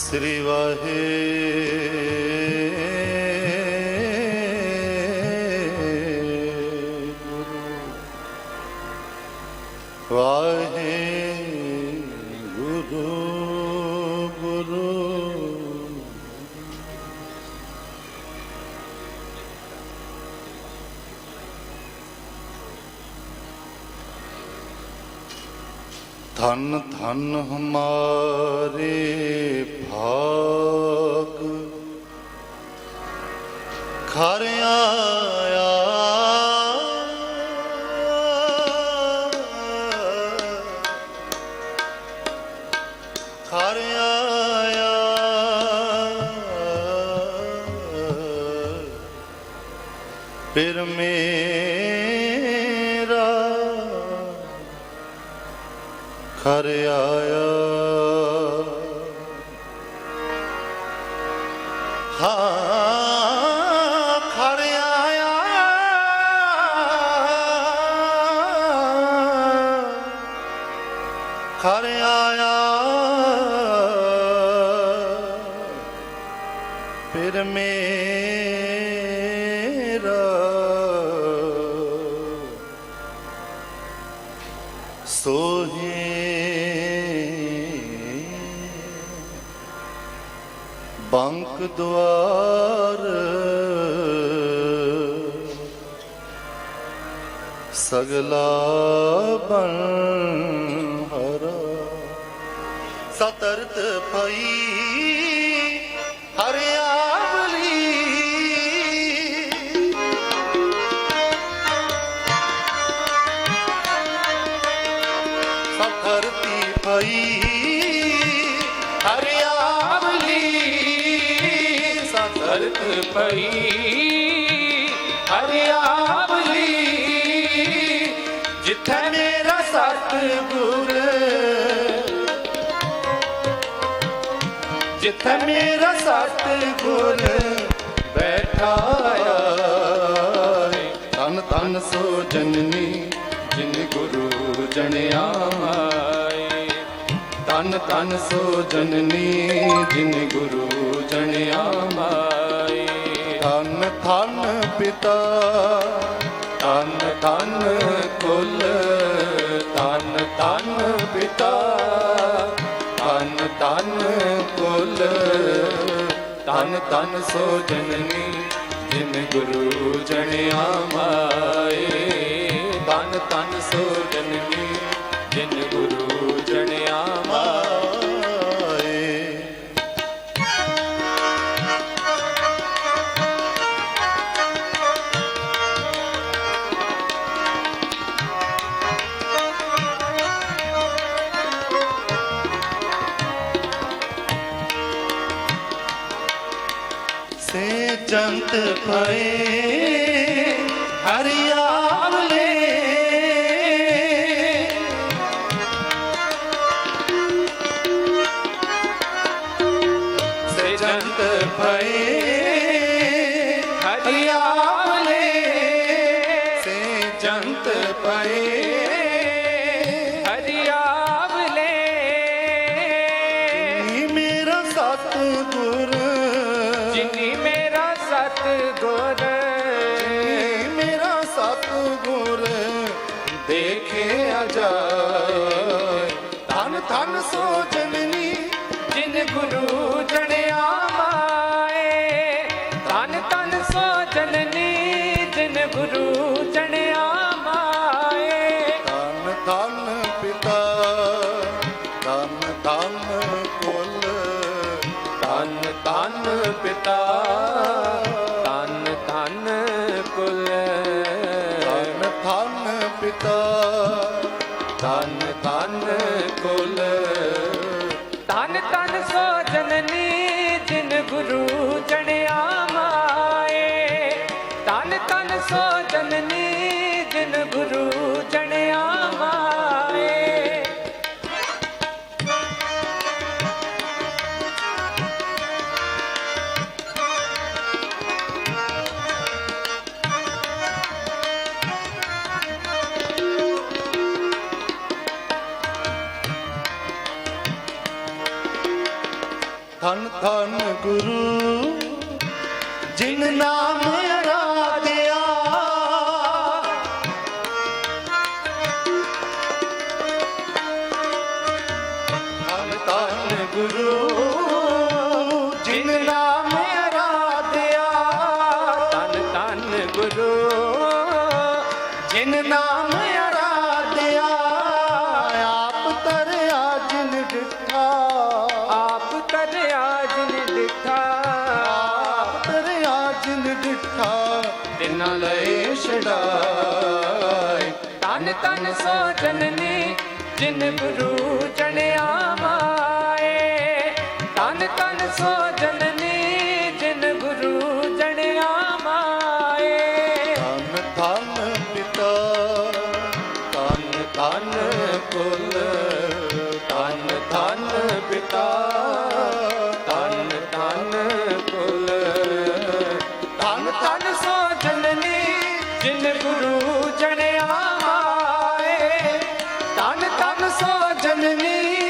श्रीवाहे ਧਨ ਧਨ ਹਮਾਰੇ ਭਾਗ। ਖਰ ਫਿਰ ਮੇਰਾ ਖਰ ਆਇਆ। ਹਾਂ ਖਰ ਆਇਆ। ਖਰ ਆਇਆ। ਫਿਰ ਮੇਰਾ ਸੋਹੇ ਬੰਕ ਦੁਆਰ। ਸਗਲਾ ਬਣ ਹਰਾ। ਸਤਰਤ ਪਈ ਹਰਿਆਵਲੀ। ਸਖਰਤੀ ਪਈ ਪਈ। ਹਰਿਆਵਲੀ ਜਿੱਥੇ ਮੇਰਾ ਸਤਿਗੁਰ, ਜਿੱਥੇ ਮੇਰਾ ਸਤਿਗੁਰ ਬੈਠਾਇਆ ਤਨ ਤਨ ਸੋ ਜਨਨੀ ਜਿਨ ਗੁਰੂ ਜਣਿਆ ਆਏ। ਤਨ ਤਨ ਸੋ ਜਨਨੀ ਜਿਨ ਗੁਰੂ ਜਣਿਆ ਆਏ। ਧੰਨ ਪਿਤਾ, ਧੰਨ, ਧਨ ਕੁਲ, ਧੰਨ ਧੰਨ ਪਿਤਾ, ਧੰਨ ਧੰਨ ਕੁਲ, ਧੰਨ ਧੰਨ ਸੋ ਜਨਨੀ, ਜਿਨ ਗੁਰੂ ਜਣਿਆ ਮਾਏ, ਧੰਨ, ਧਨ ਸੋ ਜਨਨੀ। ਜੰਤ ਪਏ ਹਰਿਆਵਲੇ ਸੇ ਜੰਤ ਪਏ ਹਰਿਆਵਲੇ ਸੇ ਜੰਤ ਪਏ ਦੇਖਿਆ ਜਾਏ। ਧੰਨ ਧੰਨ ਸੋ ਜਨਨੀ ਜਿਨ ਗੁਰੂ ਜਣੇ ਤਨ ਤਨ ਧੰਨ ਗੁਰੂ, ਜਿਨ ਨਾਮ ਰਾਧਿਆ। ਧੰਨ ਗੁਰੂ, ਜਿਨ ਨਾਮ ਰਾਧਿਆ। ਧੰਨ ਧੰਨ ਗੁਰੂ, ਜਿਨ ਨਾਮ ਨਾ ਲਏ ਛਡਾਏ ਤਨ ਤਨ ਸੋਚਨ ਨੇ ਜਿਨ ਗੁਰੂ ਚੜਿਆ ਮਾਏ। ਤਨ ਤਨ ਸੋਚਨ ਨੇ ਜਿਨ ਗੁਰੂ ਚੜਿਆ ਮਾਏ। ਤਨ ਤਨ ਪਿਤਾ ਤਨ ਤਨ ਕੁਲ ਤਨ ਤਨ ਪਿਤਾ। me.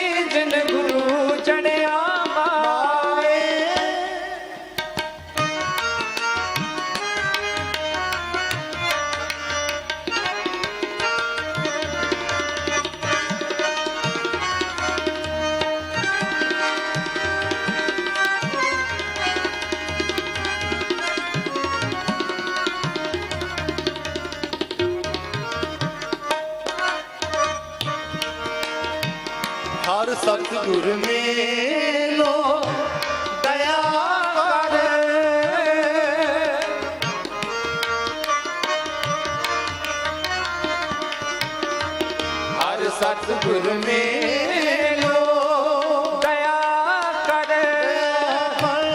ਸਤਿਗੁਰ ਮੇਲੋ ਦਇਆ ਕਰ।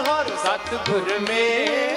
ਹਰ ਸਤਿਗੁਰ ਮੇਲੋ।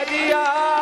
હરિયા